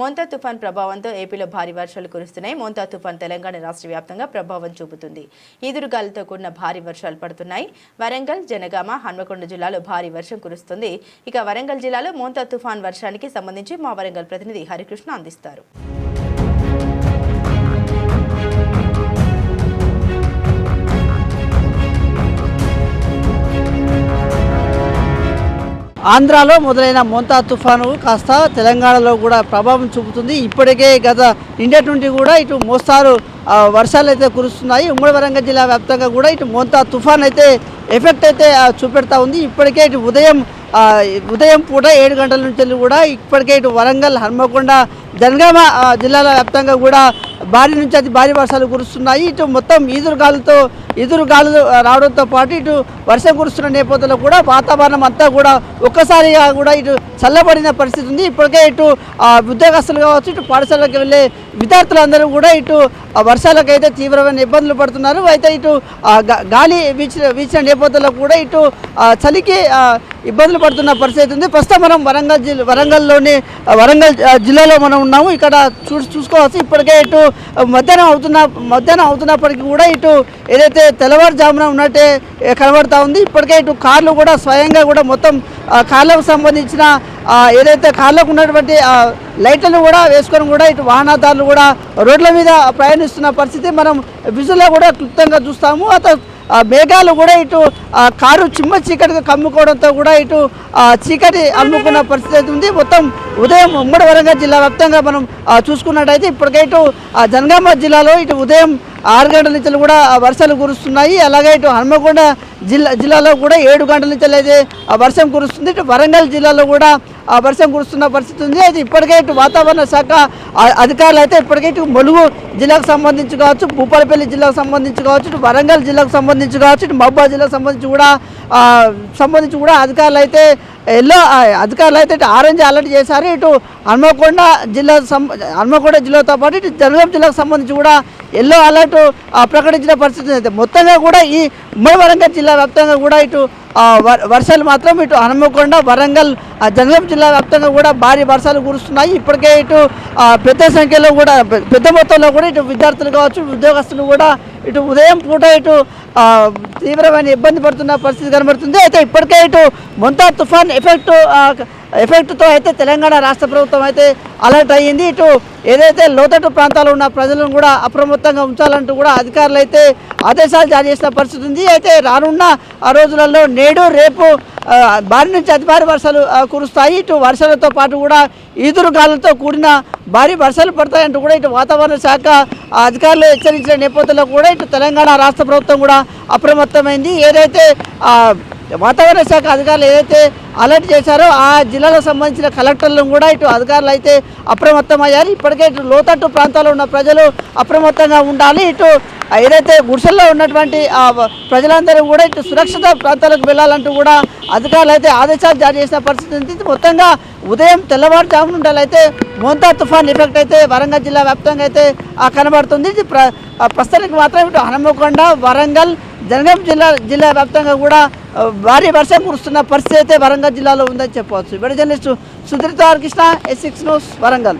మోంతా తుఫాన్ ప్రభావంతో ఏపీలో భారీ వర్షాలు కురుస్తున్నాయి. మోంతా తుఫాన్ తెలంగాణ రాష్ట్ర వ్యాప్తంగా ప్రభావం చూపుతుంది. ఈదురుగాలితో కూడిన భారీ వర్షాలు పడుతున్నాయి. వరంగల్ జనగామ హన్మకొండ జిల్లాలో భారీ వర్షం కురుస్తుంది. ఇక వరంగల్ జిల్లాలో మోంతా తుఫాన్ వర్షానికి సంబంధించి మా వరంగల్ ప్రతినిధి హరికృష్ణ అందిస్తారు. ఆంధ్రాలో మొదలైన మోంతా తుఫాను కాస్త తెలంగాణలో కూడా ప్రభావం చూపుతుంది. ఇప్పటికే గత నిండటి నుండి కూడా ఇటు మోస్తారు వర్షాలు అయితే కురుస్తున్నాయి. ఉమ్మడి వరంగల్ జిల్లా వ్యాప్తంగా కూడా ఇటు మోంతా తుఫాన్ అయితే ఎఫెక్ట్ అయితే చూపెడతా ఉంది. ఇప్పటికే ఇటు ఉదయం ఉదయం పూట ఏడు గంటల నుంచి వెళ్ళి కూడా ఇప్పటికే ఇటు వరంగల్ హన్మకొండ జనగామ జిల్లాల వ్యాప్తంగా కూడా భారీ నుంచి అతి భారీ వర్షాలు కురుస్తున్నాయి. ఇటు మొత్తం ఈదురుగాలతో ఎదురు గాలులు రావడంతో పాటు ఇటు వర్షం కురుస్తున్న నేపథ్యంలో కూడా వాతావరణం అంతా కూడా ఒక్కసారిగా కూడా ఇటు చల్లబడిన పరిస్థితి ఉంది. ఇప్పటికే ఇటు ఆ, ఉద్యోగస్తులు కావచ్చు ఇటు పాఠశాలకు వెళ్ళే విద్యార్థులందరూ కూడా ఇటు ఆ వర్షాలకైతే తీవ్రమైన ఇబ్బందులు పడుతున్నారు. అయితే ఇటు గాలి వీచిన వీచిన నేపథ్యంలో కూడా ఇటు చలికి ఇబ్బందులు పడుతున్న పరిస్థితి ఉంది. ప్రస్తుతం మనం వరంగల్ జిల్లా వరంగల్లోని వరంగల్ జిల్లాలో మనం ఉన్నాము. ఇక్కడ చూ చూసుకోవచ్చు. ఇప్పటికే ఇటు మధ్యాహ్నం అవుతున్న మధ్యాహ్నం అవుతున్నప్పటికీ కూడా ఇటు ఏదైతే తెల్లవారుజామున ఉన్నట్టే కనబడతా ఉంది. ఇప్పటికే ఇటు కార్లు కూడా స్వయంగా కూడా మొత్తం కార్లకు సంబంధించిన ఏదైతే కార్లకు ఉన్నటువంటి లైట్లను కూడా వేసుకొని కూడా ఇటు వాహనదారులు కూడా రోడ్ల మీద ప్రయాణిస్తున్న పరిస్థితి మనం విజువల్లో కూడా క్లుప్తంగా చూస్తాము. అత మేఘాలు కూడా ఇటు కారు చిమ్మ చీకటిగా కమ్ముకోవడంతో కూడా ఇటు చీకటి అమ్ముకున్న పరిస్థితి అయితే ఉంది. మొత్తం ఉదయం ఉమ్మడి వరంగల్ జిల్లా వ్యాప్తంగా మనం చూసుకున్నట్టయితే ఇప్పటికే ఇటు ఆ జనగామ జిల్లాలో ఇటు ఉదయం ఆరు గంటల నుంచి కూడా వర్షాలు కురుస్తున్నాయి. అలాగే ఇటు హన్మకొండ జిల్లా జిల్లాలో కూడా ఏడు గంటల నుంచి అయితే ఆ వర్షం కురుస్తుంది. ఇటు వరంగల్ జిల్లాలో కూడా ఆ వర్షం కురుస్తున్న పరిస్థితి ఉంది. అయితే ఇప్పటికే ఇటు వాతావరణ శాఖ అధికారులు అయితే ఇప్పటికే ఇటు ములుగు జిల్లాకు సంబంధించి కావచ్చు భూపాలపల్లి జిల్లాకు సంబంధించి కావచ్చు ఇటు వరంగల్ జిల్లాకు సంబంధించి కావచ్చు ఇటు మహబూబా జిల్లాకు సంబంధించి కూడా సంబంధించి కూడా అధికారులు అయితే ఎల్లో అధికారులు అయితే ఇటు ఆరెంజ్ అలర్ట్ చేశారు. ఇటు హన్మకొండ జిల్లా సం హన్మకొండ జిల్లాతో పాటు ఇటు జనగాం జిల్లాకు సంబంధించి కూడా ఎల్లో అలర్ట్ ప్రకటించిన పరిస్థితి అయితే మొత్తంగా కూడా ఈ ఉమ్మడి వరంగల్ జిల్లా వ్యాప్తంగా కూడా ఇటు వర్- వర్షాలు మాత్రం ఇటు హనుమకొండ వరంగల్ జనగాం జిల్లా వ్యాప్తంగా కూడా భారీ వర్షాలు కురుస్తున్నాయి. ఇప్పటికే ఇటు పెద్ద సంఖ్యలో కూడా పెద్ద మొత్తంలో కూడా ఇటు విద్యార్థులు కావచ్చు ఉద్యోగస్తులు కూడా ఇటు ఉదయం పూట ఇటు తీవ్రమైన ఇబ్బంది పడుతున్న పరిస్థితి కనబడుతుంది. అయితే ఇప్పటికే ఇటు మొంతా తుఫాన్ ఎఫెక్ట్ ఎఫెక్ట్తో అయితే తెలంగాణ రాష్ట్ర ప్రభుత్వం అయితే అలర్ట్ అయ్యింది. ఇటు ఏదైతే లోతట్టు ప్రాంతాలు ఉన్న ప్రజలను కూడా అప్రమత్తంగా ఉంచాలంటూ కూడా అధికారులు అయితే ఆదేశాలు జారీ చేసిన పరిస్థితి ఉంది. అయితే రానున్న ఆ రోజులలో నేడు రేపు భారీ నుంచి అతి భారీ వర్షాలు కురుస్తాయి. ఇటు వర్షాలతో పాటు కూడా ఈదురు గాలులతో కూడిన భారీ వర్షాలు పడతాయంటూ కూడా ఇటు వాతావరణ శాఖ అధికారులు హెచ్చరించిన నేపథ్యంలో కూడా ఇటు తెలంగాణ రాష్ట్ర ప్రభుత్వం కూడా అప్రమత్తమైంది. ఏదైతే వాతావరణ శాఖ అధికారులు ఏదైతే అలర్ట్ చేశారో ఆ జిల్లాలకు సంబంధించిన కలెక్టర్లను కూడా ఇటు అధికారులు అయితే అప్రమత్తం అయ్యారు ఇప్పటికే ఇటు లోతట్టు ప్రాంతాల్లో ఉన్న ప్రజలు అప్రమత్తంగా ఉండాలి. ఇటు ఏదైతే గుడిసెల్లో ఉన్నటువంటి ప్రజలందరూ కూడా ఇటు సురక్షిత ప్రాంతాలకు వెళ్ళాలంటూ కూడా అధికారులు అయితే ఆదేశాలు జారీ చేసిన పరిస్థితి ఉంది. మొత్తంగా ఉదయం తెల్లవారుజామున ఉండాలైతే మోంతా తుఫాన్ ఎఫెక్ట్ అయితే వరంగల్ జిల్లా వ్యాప్తంగా అయితే ఆ, కనబడుతుంది. ఇది ప్ర ప్రస్తుతానికి మాత్రం ఇటు హనుమకొండ వరంగల్ జనగం జిల్లా జిల్లా వ్యాప్తంగా కూడా భారీ వర్షం కురుస్తున్న పరిస్థితి అయితే వరంగల్ జిల్లాలో ఉందని చెప్పవచ్చు. ఇప్పుడు journalist Sudheer Krishna S six news Warangal.